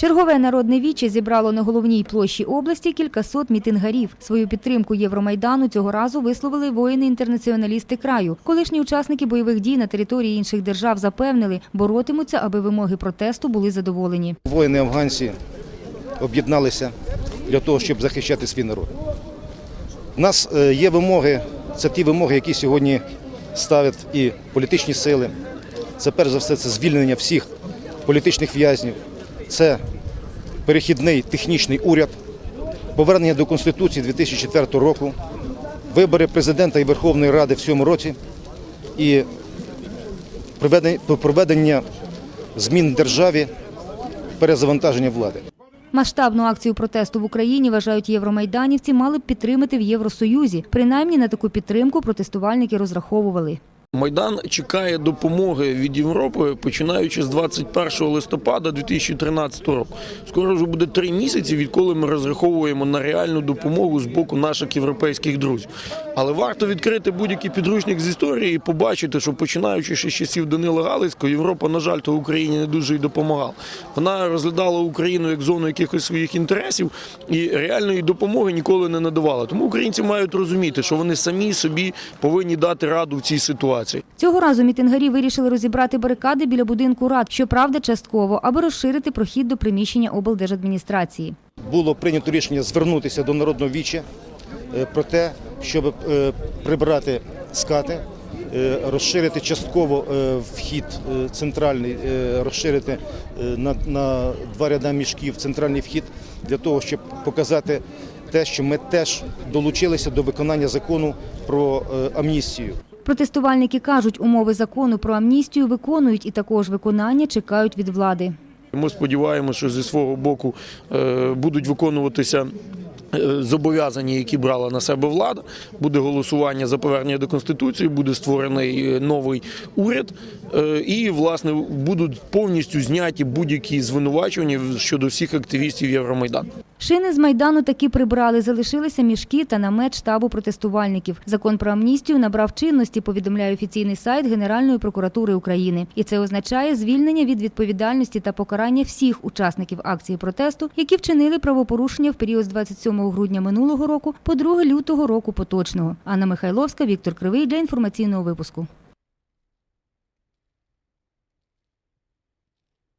Чергове народне віче зібрало на головній площі області кількасот мітингарів. Свою підтримку Євромайдану цього разу висловили воїни-інтернаціоналісти краю. Колишні учасники бойових дій на території інших держав запевнили, боротимуться, аби вимоги протесту були задоволені. Воїни афганці об'єдналися для того, щоб захищати свій народ. У нас е, є вимоги, це ті вимоги, які сьогодні ставлять і політичні сили. Це перш за все це звільнення всіх політичних в'язнів, це перехідний технічний уряд, повернення до Конституції 2004 року, вибори президента і Верховної Ради в цьому році і проведення- змін в державі, перезавантаження влади. Масштабну акцію протесту в Україні, вважають євромайданівці, мали б підтримати в Євросоюзі. Принаймні на таку підтримку протестувальники розраховували. Майдан чекає допомоги від Європи, починаючи з 21 листопада 2013 року. Скоро вже буде три місяці, відколи ми розраховуємо на реальну допомогу з боку наших європейських друзів. Але варто відкрити будь-який підручник з історії і побачити, що починаючи ще з часів Данила Галицького, Європа, на жаль, то Україні не дуже й допомагала. Вона розглядала Україну як зону якихось своїх інтересів і реальної допомоги ніколи не надавала. Тому українці мають розуміти, що вони самі собі повинні дати раду в цій ситуації. Цього разу мітингарі вирішили розібрати барикади біля будинку рад, щоправда, частково, аби розширити прохід до приміщення облдержадміністрації. було прийнято рішення звернутися до народного віча е, про те, щоб е, прибрати скати, е, розширити частково е, вхід центральний, розширити на, на два ряда мішків центральний вхід для того, щоб показати те, що ми теж долучилися до виконання закону про амністію. Протестувальники кажуть, умови закону про амністію виконують і також виконання чекають від влади. Ми сподіваємося, що зі свого боку будуть виконуватися. Е, Зобов'язання, які брала на себе влада, буде голосування за повернення до конституції, буде створений е, новий уряд, е, і власне будуть повністю зняті будь-які звинувачення щодо всіх активістів Євромайдану. Шини з Майдану таки прибрали, залишилися мішки та намет штабу протестувальників. Закон про амністію набрав чинності, повідомляє офіційний сайт Генеральної прокуратури України. І це означає звільнення від відповідальності та покарання всіх учасників акції протесту, які вчинили правопорушення в період з 27 грудня минулого року по 2 лютого року поточного. Анна Михайловська, Віктор Кривий для інформаційного випуску.